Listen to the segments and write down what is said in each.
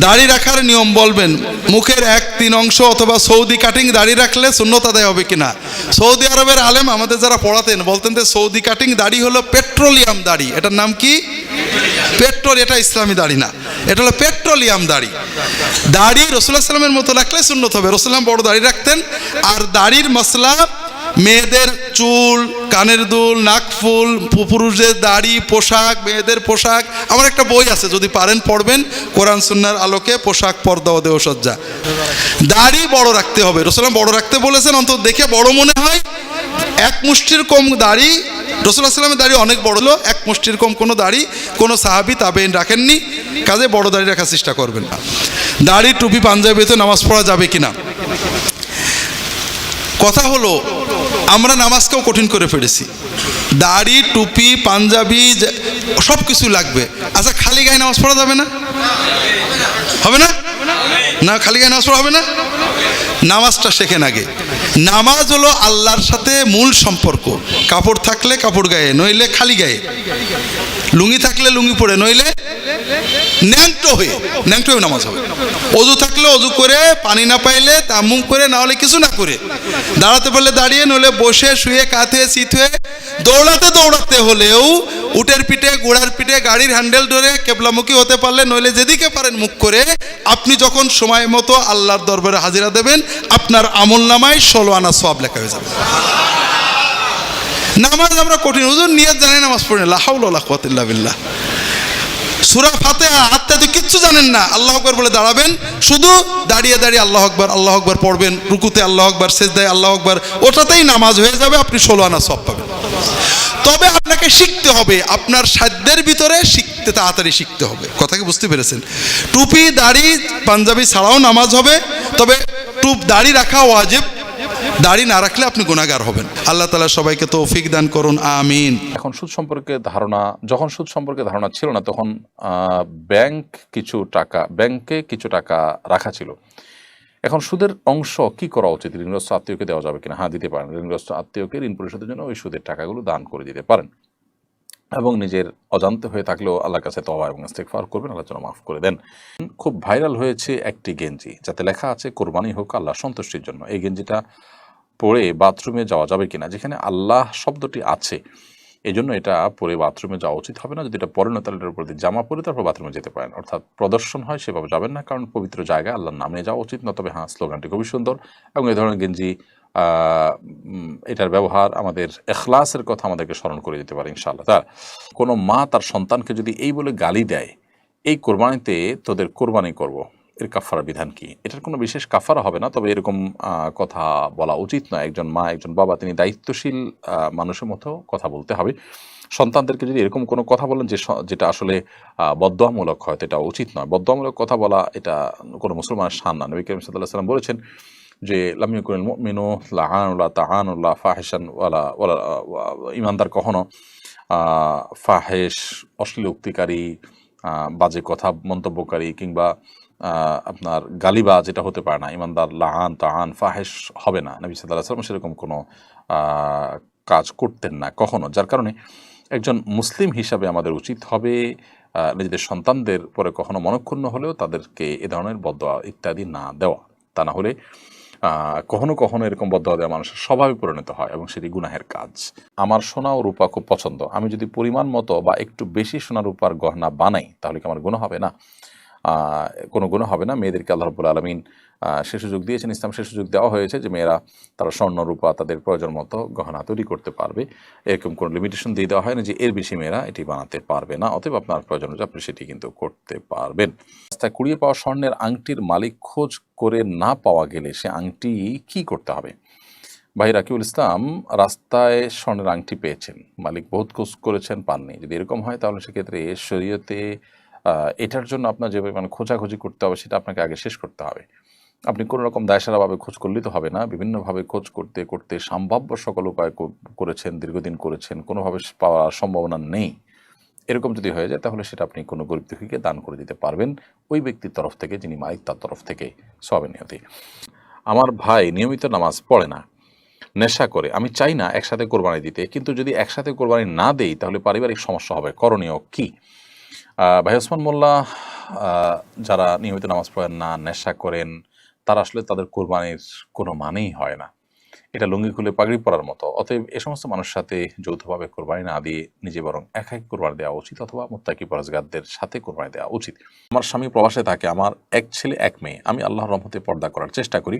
দাড়ি রাখার নিয়ম বলবেন, মুখের এক তিন অংশ অথবা সৌদি কাটিং দাড়ি রাখলে শূন্যত আদায় হবে কিনা? সৌদি আরবের আলেম আমাদের যারা পড়াতেন, বলতেন যে সৌদি কাটিং দাড়ি হলো পেট্রোলিয়াম দাড়ি। এটার নাম কি? পেট্রোল, এটা ইসলামী দাড়ি না। এটা হলো পেট্রোলিয়াম দাড়ি। দাড়ি রসুল্লাহ সাল্লামের মতো রাখলে শূন্যত হবে। রসুল্লাম বড় দাড়ি রাখতেন। আর দাড়ির মশলা মেয়েদের চুল, কানের দুল নাকফুল পুরুষদের দাড়ি, পোশাক, মেয়েদের পোশাক। আমার একটা বই আছে, যদি পারেন পড়বেন, কোরআন সুন্নার আলোকে পোশাক, পর্দা ও দেহসজ্জা। দাড়ি বড় রাখতে হবে। রসুলাম বড় রাখতে বলেছেন, অন্তত দেখে বড় মনে হয়। এক মুষ্টির কম দাড়ি রসুল্লাহ সাল্লামের দাড়ি অনেক বড় হলো, এক মুষ্টির কম কোনো দাড়ি কোনো সাহাবি তাবেইন রাখেননি। কাজে বড় দাড়ি রাখার চেষ্টা করবেন না। দাড়ি, টুপি, পাঞ্জাবিতে নামাজ পড়া যাবে কিনা? কথা হলো, আমরা নামাজকেও কঠিন করে ফেলেছি। দাড়ি, টুপি, পাঞ্জাবি সব কিছু লাগবে। আচ্ছা খালি গায়ে নামাজ পড়া যাবে না? হবে না? না, খালি গায়ে নামাজ পড়া হবে না? নামাজটা শেখেন আগে। নামাজ হলো আল্লাহর সাথে মূল সম্পর্ক। কাপড় থাকলে কাপড় গায়ে, নইলে খালি গায়ে। লুঙ্গি থাকলে লুঙ্গি পরে, নইলে ন্যাংটো হয়ে ন্যাংটো হয়ে নামাজ হবে। অজু থাকলে অজু করে, পানি না পাইলে তামুম করে, না হলে কিছু না করে। দাঁড়াতে পারলে দাঁড়িয়ে, নইলে বসে, শুয়ে হয়ে শীত হয়ে, দৌড়াতে দৌড়াতে হলেও উটের পিঠে, গোড়ার পিঠে, গাড়ির হ্যান্ডেল ধরে কেবলামুখী হতে পারলে নইলে যেদিকে পারেন মুখ করে, আপনি যখন সময় মতো আল্লাহর দরবারে হাজিরা দেবেন, আপনার আমল নামায় ষোলো আনা সব লেখা হয়ে যাবে। নামাজ আমরা কঠিন, হুজুর নিয়ে জানে নামাজ পড়ি কতিল্লা বিল্লাহ। সুরা ফাতেহা আত্মাতে কিচ্ছু জানেন না। আল্লাহ আকবর বলে দাঁড়াবেন। শুধু দাঁড়িয়ে দাঁড়িয়ে আল্লাহ আকবর আল্লাহ আকবর পড়বেন, রুকুতে আল্লাহ আকবর শেষদায় আল্লাহ আকবর, ওটাতেই নামাজ হয়ে যাবে, আপনি ষোলো আনা সব পাবেন। তবে আপনাকে শিখতে হবে, আপনার সাধ্যের ভিতরে শিখতে, তাড়াতাড়ি শিখতে হবে। কথা কি বুঝতে পেরেছেন? টুপি, দাড়ি, পাঞ্জাবি ছাড়াও নামাজ হবে, তবে টুপ, দাড়ি রাখা ওয়াজিব। দাড়ি না রাখলে আপনি গুণাগার হবেন। আল্লাহ তালা সবাইকে তৌফিক দান করুন, আমিন। এখন সুদ সম্পর্কে ধারণা, যখন সুদ সম্পর্কে ধারণা ছিল না, তখন ব্যাংক কিছু টাকা, ব্যাংকে কিছু টাকা রাখা ছিল। এখন সুদের অংশ কি করা উচিত? ঋণগ্রস্ত আত্মীয়কে দেওয়া যাবে কিনা? হ্যাঁ দিতে পারেন। ঋণগ্রস্ত আত্মীয়কে ঋণ পরিশোধের জন্য ওই সুদের টাকাগুলো দান করে দিতে পারেন। এবং নিজের অজান্তে হয়ে থাকলেও আল্লাহর কাছে তবা এবং ইস্তেকফার করবেন, আল্লাহ যেন মাফ করে দেন। খুব ভাইরাল হয়েছে একটি গেঞ্জি, যাতে লেখা আছে, কোরবানি হোক আল্লাহ সন্তুষ্টির জন্য। এই গেঞ্জিটা পরে বাথরুমে যাওয়া যাবে কিনা, যেখানে আল্লাহ শব্দটি আছে এই জন্য এটা পরে বাথরুমে যাওয়া উচিত হবে না। যদি এটা পরে না, তাহলে এটার উপর জামা পরে তারপর বাথরুমে যেতে পারেন। অর্থাৎ প্রদর্শন হয় সেভাবে যাবেন না, কারণ পবিত্র জায়গায় আল্লাহর নামে যাওয়া উচিত, না তবে হ্যাঁ স্লোগানটি খুবই সুন্দর। এবং এই ধরনের গেঞ্জি এটার ব্যবহার আমাদের এখলাসের কথা আমাদেরকে স্মরণ করে দিতে পারে ইনশাআল্লাহ। তার, কোনো মা তার সন্তানকে যদি এই বলে গালি দেয়, এই কোরবানিতে তোদের কোরবানি করব। এর কাফারা বিধান কি? এটার কোনো বিশেষ কাফারা হবে না তবে এরকম কথা বলা উচিত নয়। একজন মা একজন বাবা তিনি দায়িত্বশীল মানুষের মতো কথা বলতে হবে। সন্তানদেরকে যদি এরকম কোনো কথা বলেন যে যেটা আসলে আহ, বদোয়ামূলক হয় এটা উচিত নয়। বদোয়ামূলক কথা বলা এটা কোনো মুসলমানের শান না। নবী করিম সাল্লাহ সাল্লাম বলেছেন যে লামিউকুল মিনু লাহানুল্লাহ তাহানুল্লাহ ফাহেসান ওয়ালা ওয়ালা ইমানদার কখনো ফাহেস অশ্লীল উক্তিকারী বাজে কথা মন্তব্যকারী কিংবা আপনার গালিবা যেটা হতে পারে না, ইমানদার, লাহান, তাহান ফাহেস হবে না। নবী সাল্লাহ সাল্লাম সেরকম কোনো কাজ করতেন না কখনো, যার কারণে একজন মুসলিম হিসাবে আমাদের উচিত হবে নিজেদের সন্তানদের পরে কখনো মনক্ষুণ্ণ হলেও তাদেরকে এ ধরনের বদয়া ইত্যাদি না দেওয়া। তা না হলে কখনো কখনো এরকম বদয়া দেওয়া মানুষের স্বভাবে পরিণত হয় এবং সেটি গুনাহের কাজ। আমার সোনা ও রূপা খুব পছন্দ। আমি যদি পরিমাণ মতো বা একটু বেশি সোনা রূপার গহনা বানাই, তাহলে কি আমার গুণ হবে না? কোনো গুণ হবে না। মেয়েদেরকে আল্লাহ রবুল আলমিন সে সুযোগ দিয়েছেন। ইসলাম সে সুযোগ দেওয়া হয়েছে যে মেয়েরা তারা স্বর্ণ, রূপা তাদের প্রয়োজন মতো গহনা তৈরি করতে পারবে। এরকম কোনো লিমিটেশন দিয়ে দেওয়া হয় না যে এর বেশি মেয়েরা এটি বানাতে পারবে না, অতএব আপনার প্রয়োজন আপনি সেটি কিন্তু করতে পারবেন। রাস্তায় কুড়িয়ে পাওয়া স্বর্ণের আংটির মালিক খোঁজ করে না পাওয়া গেলে সে আংটি কি করতে হবে? ভাই রাকিবুল ইসলাম, রাস্তায় স্বর্ণের আংটি পেয়েছেন। মালিক বহুত খোঁজ করেছেন, পাননি। যদি এরকম হয় তাহলে সেক্ষেত্রে শরীয়তে এটার জন্য আপনার যে পরিমাণ খোঁজাখুঁজি করতে হবে, সেটা আপনাকে আগে শেষ করতে হবে। আপনি কোনো রকম দায়সারাভাবে খোঁজ করলেই তো হবে না। বিভিন্নভাবে খোঁজ করতে করতে সম্ভাব্য সকল উপায় করেছেন, দীর্ঘদিন করেছেন, কোনোভাবে পাওয়ার সম্ভাবনা নেই। এরকম যদি হয়ে যায়, তাহলে সেটা আপনি কোনো গরিব দুঃখীকে দান করে দিতে পারবেন। ওই ব্যক্তির তরফ থেকে, যিনি মালিক তার তরফ থেকে সবে নিয়তি। আমার ভাই নিয়মিত নামাজ পড়ে না। নেশা করে। আমি চাই না একসাথে কোরবানি দিতে। কিন্তু যদি একসাথে কোরবানি না দেই, তাহলে পারিবারিক সমস্যা হবে। করণীয় কি? ভাই ওসমান মোল্লা যারা নিয়মিত নামাজ পড়েন না, নেশা করেন, তারা আসলে তাদের কোরবানির কোনো মানেই হয় না। এটা লুঙ্গি খুলে পাগড়ি পরার মতো। অতএব এ সমস্ত মানুষের সাথে যৌথভাবে কোরবানি না দিয়ে নিজে বরং একাই কোরবানি দেওয়া উচিত অথবা মোত্তাকি পরজগারদের সাথে কোরবানি দেওয়া উচিত। আমার স্বামী প্রবাসে থাকে, আমার এক ছেলে, এক মেয়ে। আমি আল্লাহর রহমতে পর্দা করার চেষ্টা করি।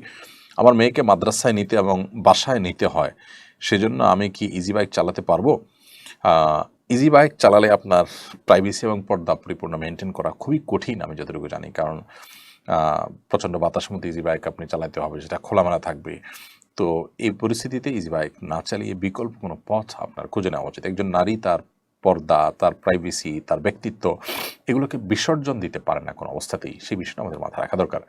আমার মেয়েকে মাদ্রাসায় নিতে এবং বাসায় নিতে হয়। সেজন্য আমি কি ইজি বাইক চালাতে পারব? ইজি বাইক চালালে আপনার প্রাইভেসি এবং পর্দা পরিপূর্ণ মেনটেন করা খুবই কঠিন আমি যতটুকু জানি। কারণ প্রচণ্ড বাতাসের মধ্যে ইজি বাইক আপনি চালাতে হবে যেটা খোলামেলা থাকবে। তো এই পরিস্থিতিতে ইজি বাইক না চালিয়ে বিকল্প কোনো পথ আপনার খুঁজে নেওয়া উচিত। একজন নারী তার পর্দা, তার প্রাইভেসি তার ব্যক্তিত্ব, এগুলোকে বিসর্জন দিতে পারে না কোনো অবস্থাতেই। সেই বিষয়টা আমাদের মাথায় রাখা দরকার।